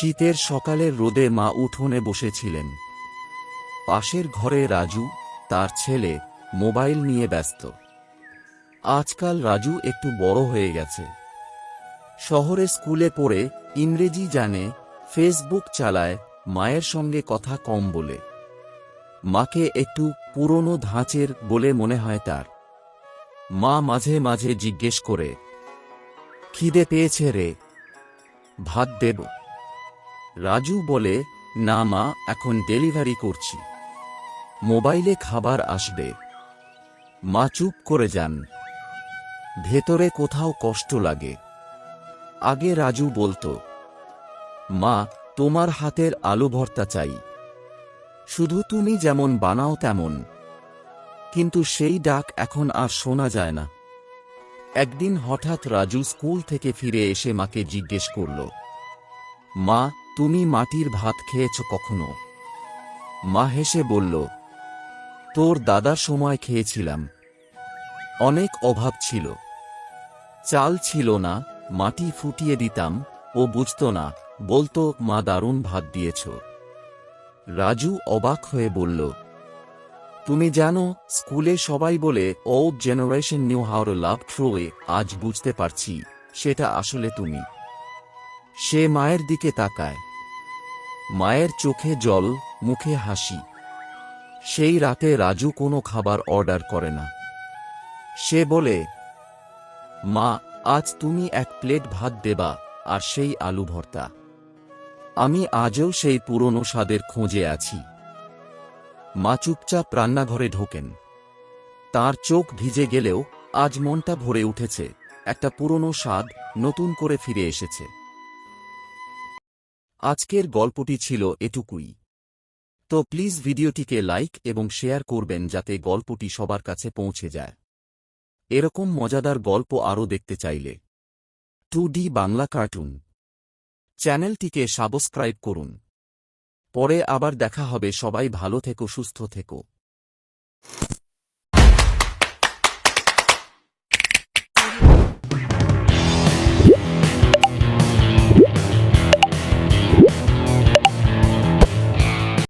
শীতের সকালের রোদে মা উঠোনে বসেছিলেন। পাশের ঘরে রাজু, তার ছেলে, মোবাইল নিয়ে ব্যস্ত। আজকাল রাজু একটু বড় হয়ে গেছে। শহরে স্কুলে পড়ে ইংরেজি জানে, ফেসবুক চালায়, মায়ের সঙ্গে কথা কম বলে। মাকে একটু পুরনো ধাঁচের বলে মনে হয় তার। মা মাঝে মাঝে জিজ্ঞেস করে, খিদে পেয়েছে রে? ভাত দেব। রাজু বলে, না মা, এখন ডেলিভারি করছি। মোবাইলে খাবার আসবে। মা চুপ করে যান। ভেতরে কোথাও কষ্ট লাগে। আগে রাজু বলতো, মা, তোমার হাতের আলু ভর্তা চাই। শুধু তুমি যেমন বানাও তেমন। কিন্তু সেই ডাক এখন আর শোনা যায় না। একদিন হঠাৎ রাজু স্কুল থেকে ফিরে এসে মাকে জিজ্ঞেস করল, মা তুমি মাটির ভাত খেয়েছ কখনো? মা হেসে বলল, তোর দাদার সময় খেয়েছিলাম। অনেক অভাব ছিল। চাল ছিল না, মাটি ফুটিয়ে দিতাম, ও বুঝত না, বলতো, মা দারুণ ভাত দিয়েছ। রাজু অবাক হয়ে বলল, তুমি জানো, স্কুলে সবাই বলে ওল্ড জেনারেশন নিউ হাউর লাভ ট্রোয়ে আজ বুঝতে পারছি, সেটা আসলে তুমি। সে মায়ের দিকে তাকায়। মায়ের চোখে জল, মুখে হাসি। সেই রাতে রাজু কোনো খাবার অর্ডার করে না। সে বলে, মা, আজ তুমি এক প্লেট ভাত দেবা আর সেই আলু ভর্তা। আমি আজও সেই পুরনো স্বাদের খোঁজে আছি। মা চুপচাপ রান্নাঘরে ঢোকেন। তার চোখ ভিজে গেলেও আজ মনটা ভরে উঠেছে, একটা পুরনো স্বাদ নতুন করে ফিরে এসেছে। আজকের গল্পটি ছিল এটুকুই। তো প্লিজ ভিডিওটিকে লাইক এবং শেয়ার করবেন যাতে গল্পটি সবার কাছে পৌঁছে যায়। এরকম মজাদার গল্প আরও দেখতে চাইলে টু ডি বাংলা কার্টুন। চ্যানেলটিকে সাবস্ক্রাইব করুন। পরে আবার দেখা হবে, সবাই ভালো থেকো, সুস্থ থেকো।